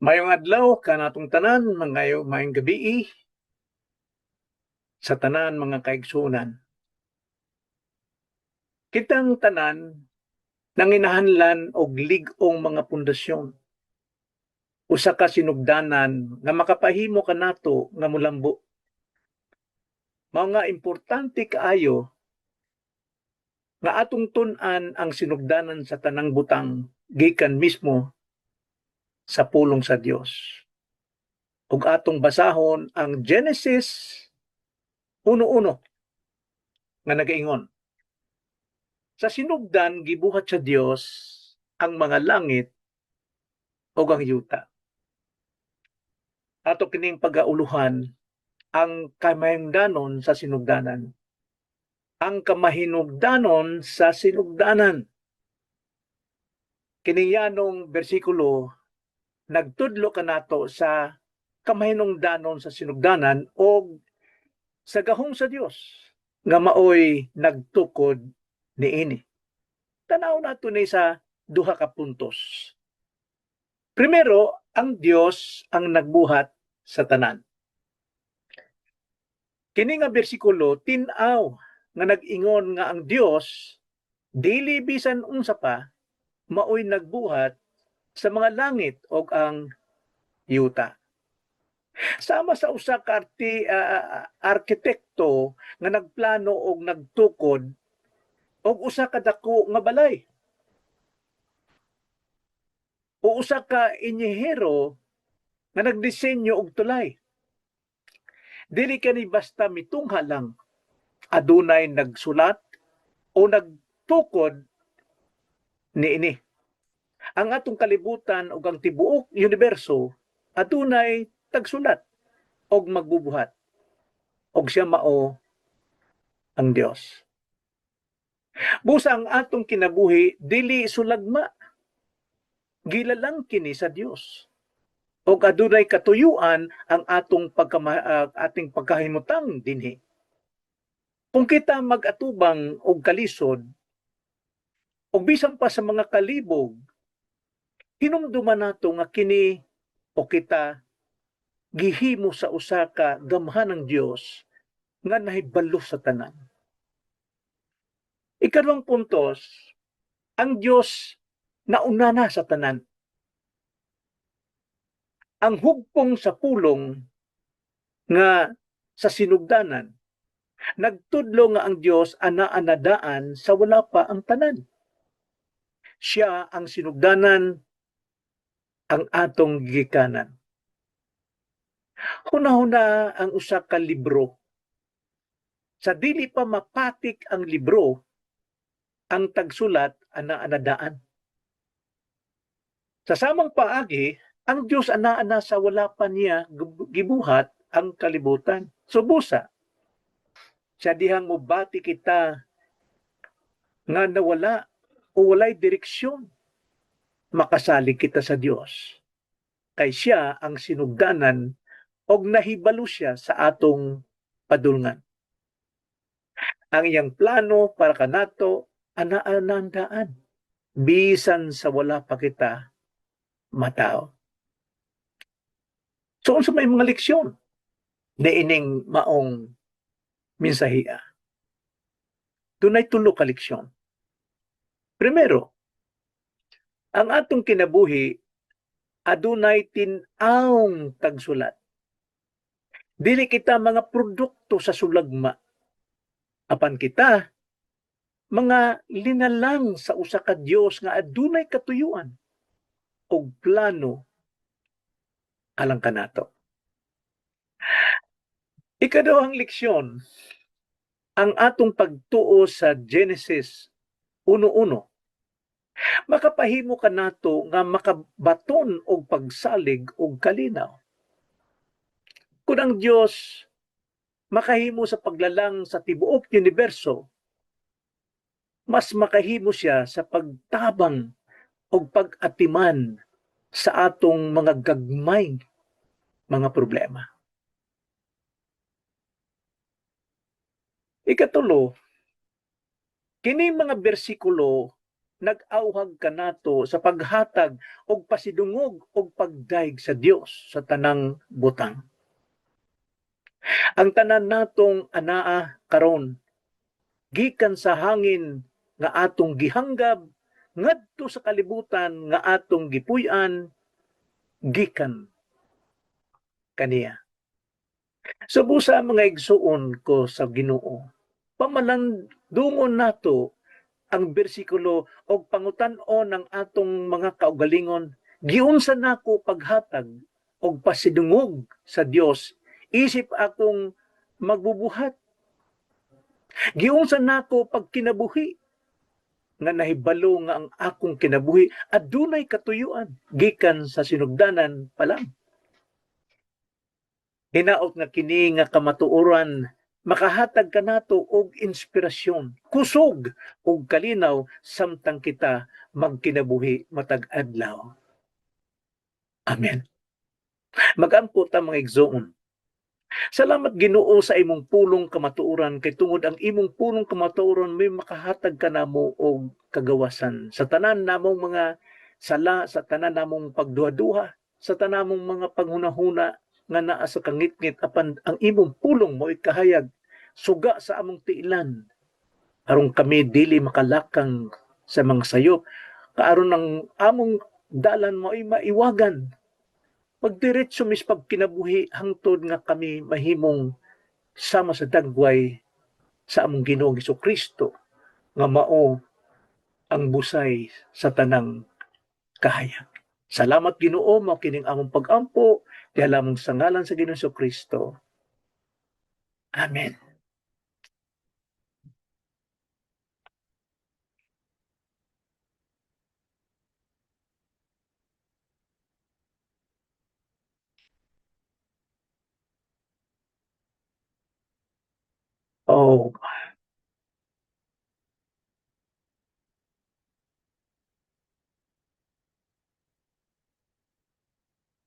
Mayong adlaw kanatong tanan mga mayong gabi sa tanan mga kaigsunan. Kitang tanan nanginahanglan og lig-ong mga pundasyon. Usa ka sinugdanan nga makapahimo kanato nga mulambo. Mga importante kaayo nga atong tun-an ang sinugdanan sa tanang butang gikan mismo sa pulong sa Dios. Ug atong basahon ang Genesis 1:1 nga nagaingon. Sa sinugdan gibuhat sa Dios ang mga langit ug ang yuta. Ato kining pagauluhan ang kamahingdanon sa sinugdanan. Ang kamahinugdanon sa sinugdanan. Kining yanong bersikulo nagtudlo kanato sa kamahinungdanon sa sinugdanan o sa gahong sa Dios nga maoy nagtukod niini. Tanaw nato ni sa duha ka puntos. Primero, ang Dios ang nagbuhat sa tanan. Kini nga bersikulo tin-aw nga nag-ingon nga ang Dios dili bisan unsa pa maoy nagbuhat sa mga langit o ang yuta. Sama sa usa ka arti, ah, arkitekto nga nagplano og nagtukod og usa ka dako nga balay. O usa ka inyehero nga nagdisenyo og tulay. Dili kani basta mitungha lang adunay nagsulat o nagtukod niini ang atong kalibutan ug ang tibuok universo adunay tagsulat og magbubuhat og siya mao ang Dios. Busa ang atong kinabuhi dili sulagma. Gila lang kini sa Dios. Og adunay katuyuan ang atong pagkama, ah, ating pagkahimutang dinhi. Kung kita mag-atubang og kalisod og bisan pa sa mga kalibog hinumduman nato nga kini o kita gihimo sa usa ka gamhan ng Dios nga nahibalo sa tanan. Ikalawang puntos, ang Dios nauna na sa tanan. Ang hugpong sa pulong nga sa sinugdanan, nagtudlo nga ang Dios ana-anadaan sa wala pa ang tanan. Siya ang sinugdanan ang atong gikanan. Huna-huna ang usa ka libro. Sa dili pa mapatik ang libro, ang tagsulat ana-anadaan. Sa samang paagi, ang Dios ana-ana sa wala pa niya gibuhat ang kalibutan. So busa, sa dihang mubati kita nga nawala o walay direksyon makasalig kita sa Dios. Kay siya ang sinugdanan og nahibalo siya sa atong padulngan. Ang iyang plano para kanato ana-anandaan bisan sa wala pa kita matao. So unsa may mga leksyon na ining maong mensahiya? Dunay tulo ka leksyon. Primero, ang atong kinabuhi adunay tin-awng tagsulat. Dili kita mga produkto sa sulagma. Apan kita mga linalang sa usa ka Dios nga adunay katuyuan og plano alang kanato. Ikadawang leksyon, ang atong pagtuo sa Genesis 1.1 makapahimo ka nato nga makabaton og pagsalig og kalinaw. Kung ang Dios makahimo sa paglalang sa tibuok universo, mas makahimo siya sa pagtabang og pag-atiman sa atong mga gagmay mga problema. Ikatulo, kini mga bersikulo nag-auhag kanato sa paghatag og pasidungog og pagdaig sa Dios sa tanang butang. Ang tanan natong anaa karon gikan sa hangin nga atong gihanggab ngadto sa kalibutan nga atong gipuy-an gikan kaniya. So busa mga igsuon ko sa Ginoo, pamalandungon nato ang bersikulo og pangutan-on ng atong mga kaugalingon. Giunsa nako paghatag og pasidungog sa Dios isip akong magbubuhat. Giunsa nako pagkinabuhi nga nahibalo nga ang akong kinabuhi adunay katuyuan gikan sa sinugdanan pa lang. Hinaot nga kini nga kamatuoran makahatag kanato og inspirasyon kusog ug kalinaw samtang kita magkinabuhi matag adlaw amen. Magampo ta mga igsoon. Salamat Ginoo sa imong pulong kamatuoran. Kay tungod ang imong pulong kamatuoran may makahatag ka namo og kagawasan. Sa tanan namong mga sala sa tanan namong pagduha-duha sa tanan namong mga panghunahuna nga naa sa kangitngit apan ang imong pulong mo kahayag. Suga sa among tiilan. Aron kami dili makalakang sa mga sayop kaaron ang among dalan mo ay maiwagan. Magdiretso mis pagkinabuhi hangtod nga kami mahimong sama sa dagway sa among Ginoong Hesus Kristo nga mao ang busay sa tanang kahayag. Salamat Ginoo mo kining among pagampo di lamang sa ngalan sa Hesus Kristo. Amen. Oh,